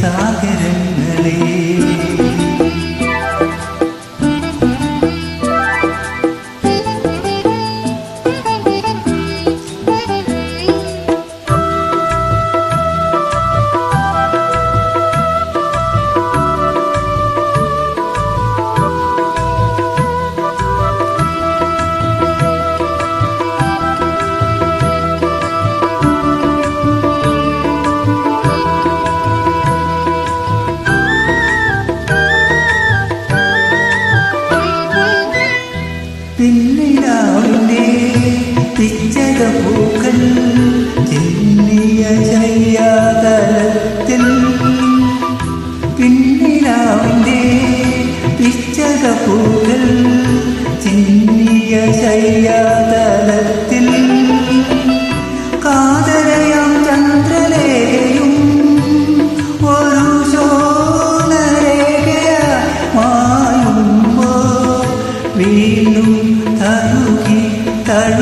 target in the.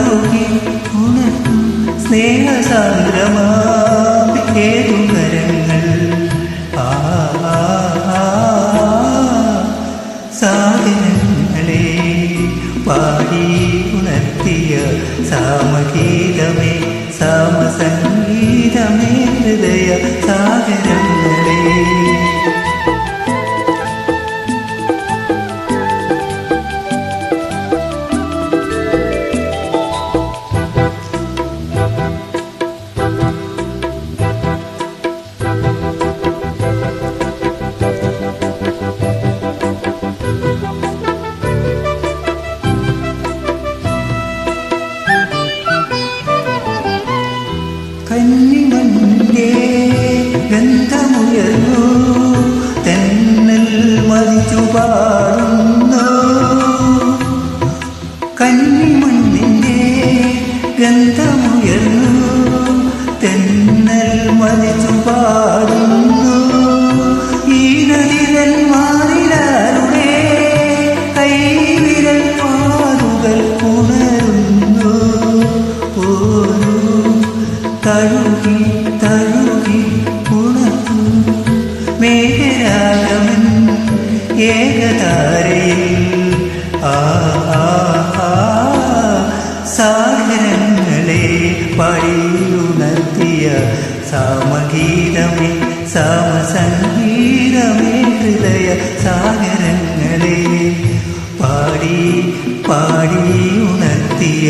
തഴുകി ഉണർത്തും സ്നേഹസാന്ദ്രമാേതുകരങ്ങൾ കരങ്ങൾ ആ, സാഗരങ്ങളെ പാടി ഉണർത്തിയ സാമഗീതമേ സാമസംഗീതമേ ഹൃദയ സാഗരങ്ങളെ ഗന്ധമുയർന്നു തെന്നൽ മതിച്ചു പാടുന്നു. കന്നിമണ്ണിന്റെ ഗന്ധമുയർന്നു തെന്നൽ മതിച്ചു പാടുന്നു. ഈ നദിതൻ മാറിലാരുടെ കൈവിരൽ പാടുകൾ ഉണരുന്നു ഓരോ തഴുകി ഏകതാരയിൽ ആ ആ, ആ, സാഗരങ്ങളെ പടിയുണർത്തിയ സാമഗീതമേ സാമസംഗീതമേ ഹൃദയ സാഗരങ്ങളെ പാടി പാടി ഉണർത്തിയ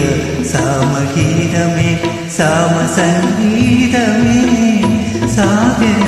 സാമഗീതമേ സാമസംഗീതമേ സാഗരങ്ങളെ